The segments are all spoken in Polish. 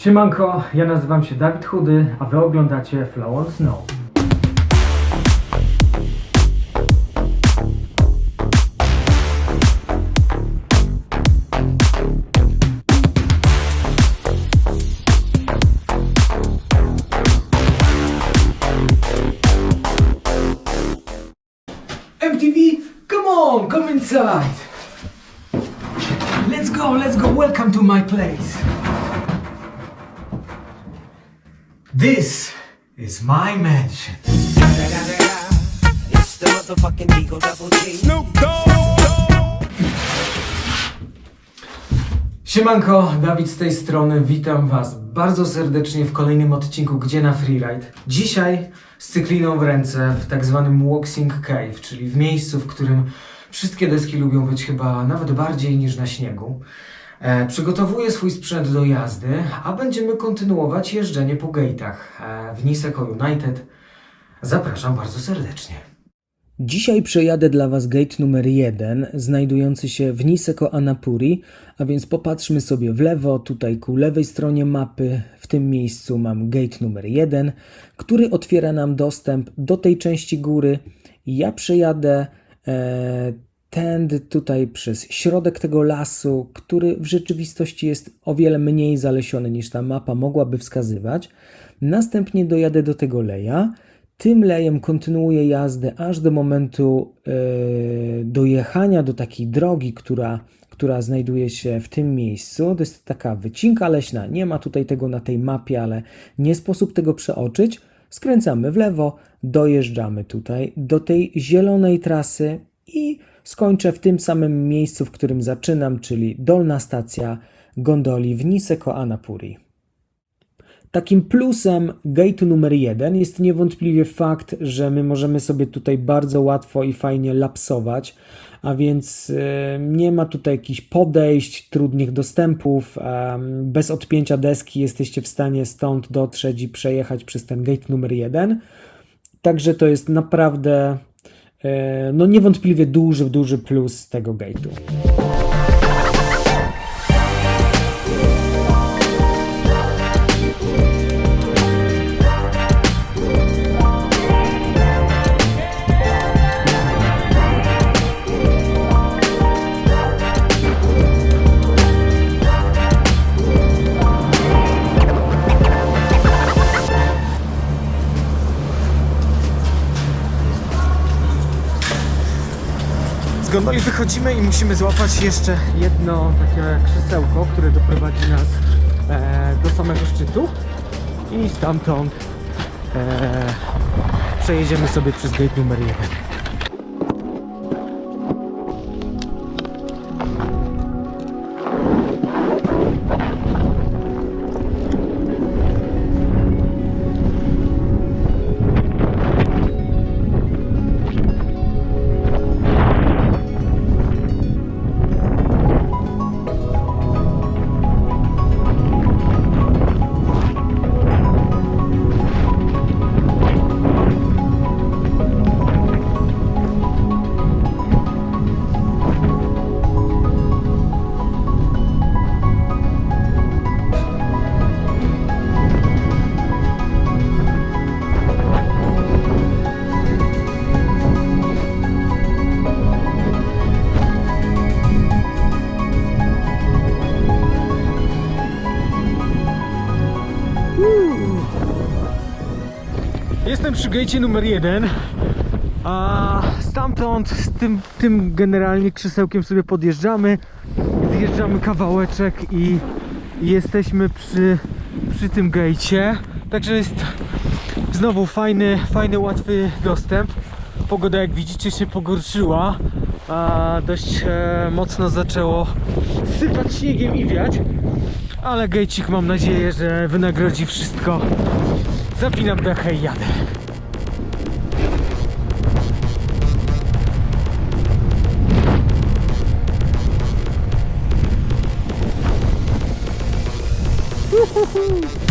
Siemanko, ja nazywam się Dawid Chudy, a wy oglądacie Flow on Snow. MTV, come on, come inside. Let's go, let's go. Welcome to my place. This is my mansion. It's the motherfucking Eagle Double G. Siemanko, Dawid z tej strony, witam Was bardzo serdecznie w kolejnym odcinku Gdzie na Freeride. Dzisiaj z cykliną w ręce w tak zwanym Waxing Cave, czyli w miejscu, w którym wszystkie deski lubią być chyba nawet bardziej niż na śniegu. E, przygotowuję swój sprzęt do jazdy, a będziemy kontynuować jeżdżenie po gate'ach e, w Niseko United. Zapraszam bardzo serdecznie. Dzisiaj przejadę dla Was gate numer 1, znajdujący się w Niseko Anapuri, a więc popatrzmy sobie w lewo, tutaj ku lewej stronie mapy. W tym miejscu mam gate numer 1, który otwiera nam dostęp do tej części góry. Ja przejadę e, tędy tutaj przez środek tego lasu, który w rzeczywistości jest o wiele mniej zalesiony niż ta mapa mogłaby wskazywać. Następnie dojadę do tego leja. Tym lejem kontynuuję jazdę aż do momentu e, dojechania do takiej drogi, która, która znajduje się w tym miejscu. To jest taka wycinka leśna. Nie ma tutaj tego na tej mapie, ale nie sposób tego przeoczyć. Skręcamy w lewo, dojeżdżamy tutaj do tej zielonej trasy i skończę w tym samym miejscu, w którym zaczynam, czyli dolna stacja gondoli w Niseko Anapuri. Takim plusem gate'u numer jeden jest niewątpliwie fakt, że my możemy sobie tutaj bardzo łatwo i fajnie lapsować, a więc e, nie ma tutaj jakichś podejść, trudnych dostępów. em, Bez odpięcia deski jesteście w stanie stąd dotrzeć i przejechać przez ten gate numer jeden. Także to jest naprawdę e, no niewątpliwie duży, duży plus tego gate'u. Z gondoli wychodzimy i musimy złapać jeszcze jedno takie krzesełko, które doprowadzi nas e, do samego szczytu i stamtąd e, przejedziemy sobie przez gate numer jeden. Jestem przy gejcie numer jeden, a stamtąd z tym, tym generalnie krzesełkiem sobie podjeżdżamy, zjeżdżamy kawałeczek i i jesteśmy przy, przy tym gejcie. Także jest znowu fajny, fajny, łatwy dostęp. Pogoda jak widzicie się pogorszyła, a dość e, mocno zaczęło sypać śniegiem i wiać. Ale gejcik mam nadzieję, że wynagrodzi wszystko. Zapinam dechę i jadę. Uhuhu.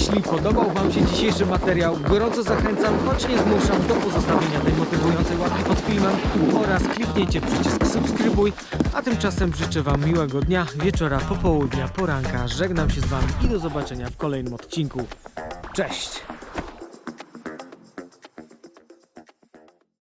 Jeśli podobał Wam się dzisiejszy materiał, gorąco zachęcam, choć nie zmuszam do pozostawienia tej motywującej łapki pod filmem oraz kliknięcie przycisk subskrybuj. A tymczasem życzę Wam miłego dnia, wieczora, popołudnia, poranka. Żegnam się z Wami i do zobaczenia w kolejnym odcinku. Cześć!